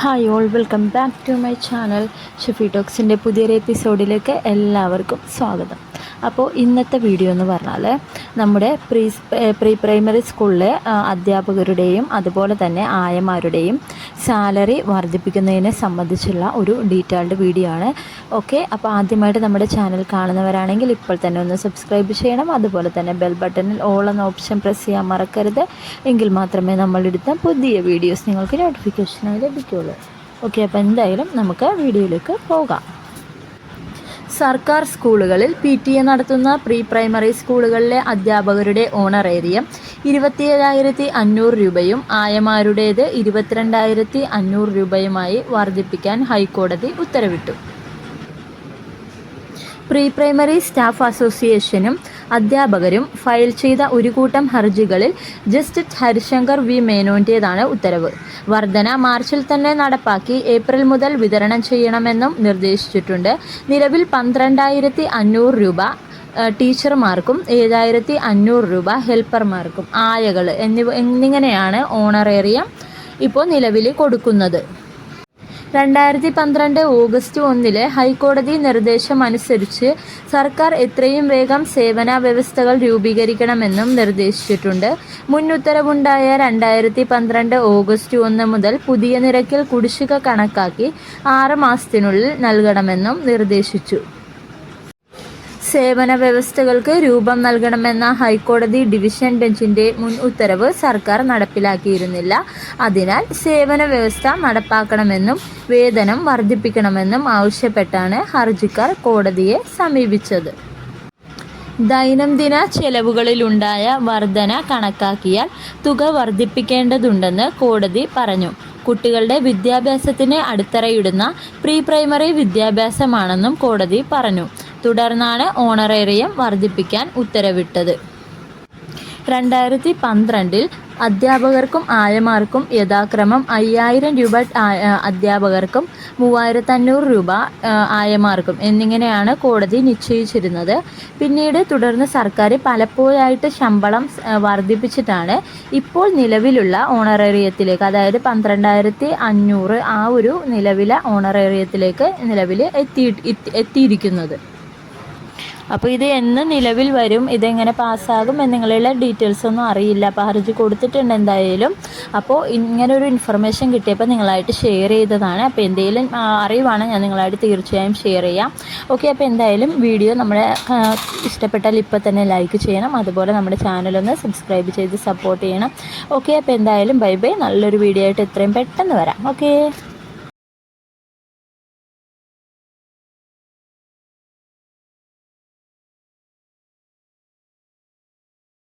Hi all welcome back to my channel Shefi ടോക്സിന്റെ പുതിയൊരു എപ്പിസോഡിലേക്ക് എല്ലാവർക്കും സ്വാഗതം. അപ്പോൾ ഇന്നത്തെ വീഡിയോ എന്ന് പറഞ്ഞാൽ നമ്മുടെ പ്രീ പ്രീ പ്രൈമറി സ്കൂളിലെ അധ്യാപകരുടെയും അതുപോലെ തന്നെ ആയമാരുടെയും സാലറി വർദ്ധിപ്പിക്കുന്നതിനെ സംബന്ധിച്ചുള്ള ഒരു ഡീറ്റെയിൽഡ് വീഡിയോ ആണ്. ഓക്കെ അപ്പോൾ ആദ്യമായിട്ട് നമ്മുടെ ചാനൽ കാണുന്നവരാണെങ്കിൽ ഇപ്പോൾ തന്നെ ഒന്ന് സബ്സ്ക്രൈബ് ചെയ്യണം. അതുപോലെ തന്നെ ബെൽ ബട്ടണിൽ ഓൾ എന്ന ഓപ്ഷൻ പ്രസ് ചെയ്യാൻ മറക്കരുത്. എങ്കിൽ മാത്രമേ നമ്മളെടുത്ത പുതിയ വീഡിയോസ് നിങ്ങൾക്ക് നോട്ടിഫിക്കേഷനായി ലഭിക്കുകയുള്ളൂ. ഓക്കെ അപ്പോൾ എന്തായാലും നമുക്ക് വീഡിയോയിലേക്ക് പോകാം. സർക്കാർ സ്കൂളുകളിൽ പി ടി എ നടത്തുന്ന പ്രീ പ്രൈമറി സ്കൂളുകളിലെ അധ്യാപകരുടെ ഓണറേറിയം ഇരുപത്തിയേഴായിരത്തി അഞ്ഞൂറ് രൂപയും ആയമാരുടേത് ഇരുപത്തിരണ്ടായിരത്തി അഞ്ഞൂറ് രൂപയുമായി വർദ്ധിപ്പിക്കാൻ ഹൈക്കോടതി ഉത്തരവിട്ടു. പ്രീ പ്രൈമറി സ്റ്റാഫ് അസോസിയേഷനും അധ്യാപകരും ഫയൽ ചെയ്ത ഒരു കൂട്ടം ഹർജികളിൽ ജസ്റ്റിസ് ഹരിശങ്കർ വി മേനോന്റേതാണ് ഉത്തരവ്. വർധന മാർച്ചിൽ തന്നെ നടപ്പാക്കി ഏപ്രിൽ മുതൽ വിതരണം ചെയ്യണമെന്നും നിർദ്ദേശിച്ചിട്ടുണ്ട്. നിലവിൽ പന്ത്രണ്ടായിരത്തി അഞ്ഞൂറ് രൂപ ടീച്ചർമാർക്കും ഏഴായിരത്തി അഞ്ഞൂറ് രൂപ ഹെൽപ്പർമാർക്കും ആയകൾ എന്നിവ എന്നിങ്ങനെയാണ് ഓണറേറിയം ഇപ്പോൾ നിലവിൽ കൊടുക്കുന്നത്. രണ്ടായിരത്തി പന്ത്രണ്ട് ഓഗസ്റ്റ് ഒന്നിലെ ഹൈക്കോടതി നിർദ്ദേശം അനുസരിച്ച് സർക്കാർ എത്രയും വേഗം സേവന വ്യവസ്ഥകൾ രൂപീകരിക്കണമെന്നും നിർദ്ദേശിച്ചിട്ടുണ്ട്. മുൻ ഉത്തരവുണ്ടായ രണ്ടായിരത്തി പന്ത്രണ്ട് ഓഗസ്റ്റ് ഒന്ന് മുതൽ പുതിയ നിരക്കിൽ കുടിശ്ശിക കണക്കാക്കി ആറ് മാസത്തിനുള്ളിൽ നൽകണമെന്നും നിർദ്ദേശിച്ചു. സേവന വ്യവസ്ഥകൾക്ക് രൂപം നൽകണമെന്ന ഹൈക്കോടതി ഡിവിഷൻ ബെഞ്ചിന്റെ മുൻ ഉത്തരവ് സർക്കാർ നടപ്പിലാക്കിയിരുന്നില്ല. അതിനാൽ സേവന വ്യവസ്ഥ നടപ്പാക്കണമെന്നും വേതനം വർദ്ധിപ്പിക്കണമെന്നും ആവശ്യപ്പെട്ടാണ് ഹർജിക്കാർ കോടതിയെ സമീപിച്ചത്. ദൈനംദിന ചെലവുകളിലുണ്ടായ വർധന കണക്കാക്കിയാൽ തുക വർദ്ധിപ്പിക്കേണ്ടതുണ്ടെന്ന് കോടതി പറഞ്ഞു. കുട്ടികളുടെ വിദ്യാഭ്യാസത്തിന് അടിത്തറയിടുന്ന പ്രീ പ്രൈമറി വിദ്യാഭ്യാസമാണെന്നും കോടതി പറഞ്ഞു. തുടർന്നാണ് ഓണറേറിയം വർദ്ധിപ്പിക്കാൻ ഉത്തരവിട്ടത്. രണ്ടായിരത്തി പന്ത്രണ്ടിൽ അധ്യാപകർക്കും ആയമാർക്കും യഥാക്രമം അയ്യായിരം രൂപ അധ്യാപകർക്കും മൂവായിരത്തഞ്ഞൂറ് രൂപ ആയമാർക്കും എന്നിങ്ങനെയാണ് കോടതി നിശ്ചയിച്ചിരുന്നത്. പിന്നീട് തുടർന്ന് സർക്കാർ പലപ്പോഴായിട്ട് ശമ്പളം വർദ്ധിപ്പിച്ചിട്ടാണ് ഇപ്പോൾ നിലവിലുള്ള ഓണറേറിയത്തിലേക്ക് അതായത് പന്ത്രണ്ടായിരത്തി അഞ്ഞൂറ് ആ ഒരു നിലവിലെ ഓണറേറിയത്തിലേക്ക് നിലവിൽ എത്തി എത്തിയിരിക്കുന്നത്. അപ്പോൾ ഇത് എന്ന് നിലവിൽ വരും? ഇതെങ്ങനെ പാസ്സാകും? എന്നുള്ള ഡീറ്റെയിൽസ് ഒന്നും അറിയില്ല. അപ്പോൾ ഹർജി കൊടുത്തിട്ടുണ്ട് എന്തായാലും. അപ്പോൾ ഇങ്ങനെ ഒരു ഇൻഫർമേഷൻ കിട്ടിയപ്പോൾ നിങ്ങളായിട്ട് ഷെയർ ചെയ്തതാണ്. അപ്പോൾ എന്തെങ്കിലും അറിവാണ് ഞാൻ നിങ്ങളായിട്ട് തീർച്ചയായും ഷെയർ ചെയ്യാം. ഓക്കെ അപ്പോൾ എന്തായാലും വീഡിയോ നമ്മളെ ഇഷ്ടപ്പെട്ടാൽ ഇപ്പോൾ തന്നെ ലൈക്ക് ചെയ്യണം. അതുപോലെ നമ്മുടെ ചാനലൊന്ന് സബ്സ്ക്രൈബ് ചെയ്ത് സപ്പോർട്ട് ചെയ്യണം. ഓക്കെ അപ്പോൾ എന്തായാലും ബൈ ബൈ നല്ലൊരു വീഡിയോ ആയിട്ട് എത്രയും പെട്ടെന്ന് വരാം. ഓക്കെ